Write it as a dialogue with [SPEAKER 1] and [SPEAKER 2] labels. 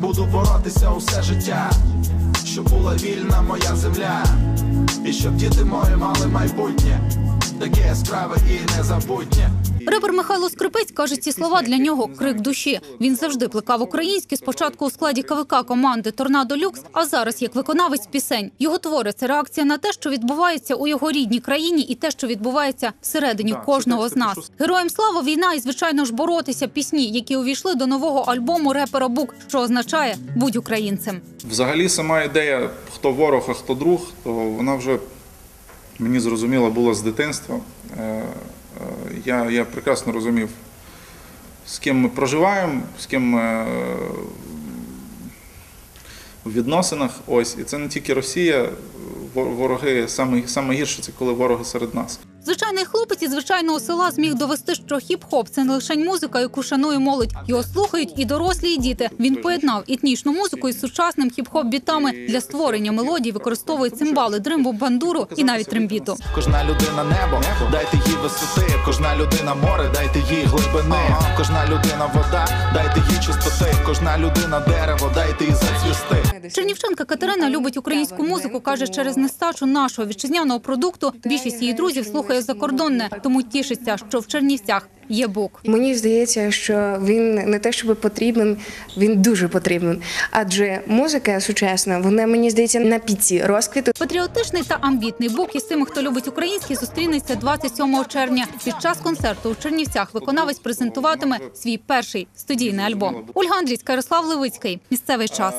[SPEAKER 1] буду боротися усе життя, щоб була вільна моя земля, і щоб діти мої мали майбутнє, таке яскраве і незабутнє.
[SPEAKER 2] Репер Михайло Скрипець каже, ці слова для нього крик душі. Він завжди плекав українське спочатку у складі КВК команди Торнадо Люкс, а зараз як виконавець пісень. Його твори це реакція на те, що відбувається у його рідній країні, і те, що відбувається всередині кожного з нас. Героям слава війна і звичайно ж боротися пісні, які увійшли до нового альбому репера Бук, що означає будь українцем.
[SPEAKER 3] Взагалі, сама ідея, хто ворог, а хто друг, то вона вже мені зрозуміла була з дитинства. Е, е, Я, я прекрасно розумів, з ким ми проживаємо, з ким ми е, в відносинах. Ось, і це не тільки Росія, вор- вороги саме, саме гірше це коли вороги серед нас.
[SPEAKER 2] Звичайний хлопець із звичайного села зміг довести, що хіп-хоп це не лише музика, яку шанує молодь. Його слухають і дорослі, і діти. Він поєднав етнічну музику із сучасним хіп-хоп бітами для створення мелодій. Використовує цимбали, дримбу, бандуру і навіть трембіту.
[SPEAKER 1] Кожна людина небо, дайте їй висоти, кожна людина море, дайте їй глибини, кожна людина вода, дайте їй чистоти, кожна людина дерево, дайте і зацвісти.
[SPEAKER 2] Чернівчанка Катерина любить українську музику. каже, через нестачу нашого вітчизняного продукту більшість її друзів слухає закордонне, тому тішиться, що в Чернівцях є бук.
[SPEAKER 4] Мені здається, що він не те, щоб потрібен, він дуже потрібен. Адже музика сучасна, вона мені здається на піці розквіту.
[SPEAKER 2] Патріотичний та амбітний бук із тими, хто любить український, зустрінеться 27 червня. Під час концерту у Чернівцях виконавець презентуватиме свій перший студійний альбом. Ольга Андрійська, Ярослав Левицький. Місцевий час.